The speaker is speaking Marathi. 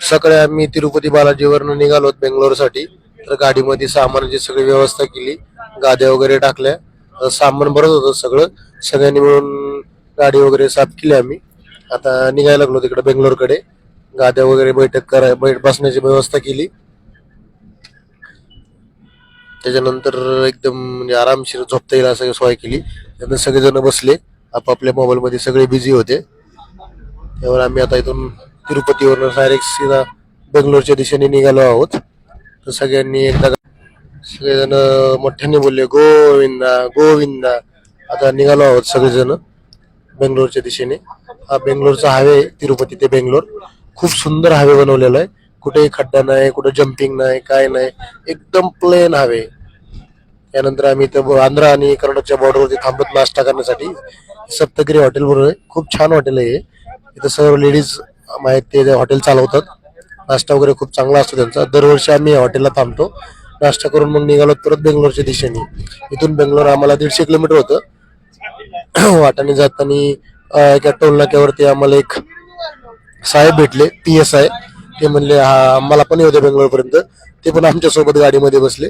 सकाळी आम्ही तिरुपती बालाजीवरनं निघालो बेंगलोरसाठी. तर गाडीमध्ये सामानाची सगळी व्यवस्था केली. गाद्या वगैरे टाकल्या. सामान भरत होतं सगळं. सगळ्यांनी मिळून गाडी वगैरे साफ केली आम्ही. आता निघायला लागलो तिकडे बेंगलोरकडे. गाद्या वगैरे बैठक कराय बैठ बसण्याची व्यवस्था केली. त्याच्यानंतर एकदम म्हणजे आरामशीर झोपता येईल असं सोय केली. त्यानंतर सगळेजण बसले. आपापल्या मोबाईलमध्ये सगळे बिझी होते. त्यावर आम्ही आता इथून तिरुपतीवरून डायरेक्ट सीधा बेंगलोरच्या दिशेने निघालो आहोत. तर सगळ्यांनी एकदा सगळेजण मोठ्याने बोलले गोविंदा गोविंदा. आता निघालो आहोत सगळेजण बेंगलोरच्या दिशेने. हा बेंगलोरचा हायवे तिरुपती ते बेंगलोर. खूप सुंदर हायवे बनवलेला आहे. कुठेही खड्डा नाही कुठे जम्पिंग नाही काय नाही. एकदम प्लेन हायवे त्यानंतर आम्ही इथं आंध्र आणि कर्नाटकच्या बॉर्डरवरती थांबत नाश्ता करण्यासाठी सप्तगिरी हॉटेल बरोबर खूप छान हॉटेल आहे इथं सर्व लेडीज माहीत ते हॉटेल चालवतात नाश्ता वगैरे खूप चांगला असतो त्यांचा. दरवर्षी आम्ही या हॉटेलला थांबतो. नाश्ता करून मग निघालो परत बेंगलोरच्या दिशेने. इथून बेंगलोर आम्हाला दीडशे किलोमीटर होतं. वाटाने जाताना एका टोल नाक्यावरती आम्हाला एक साहेब भेटले पी एस आय. ते म्हणले हा आम्हाला पण येऊ दे बेंगलोरपर्यंत. ते पण आमच्यासोबत गाडीमध्ये बसले.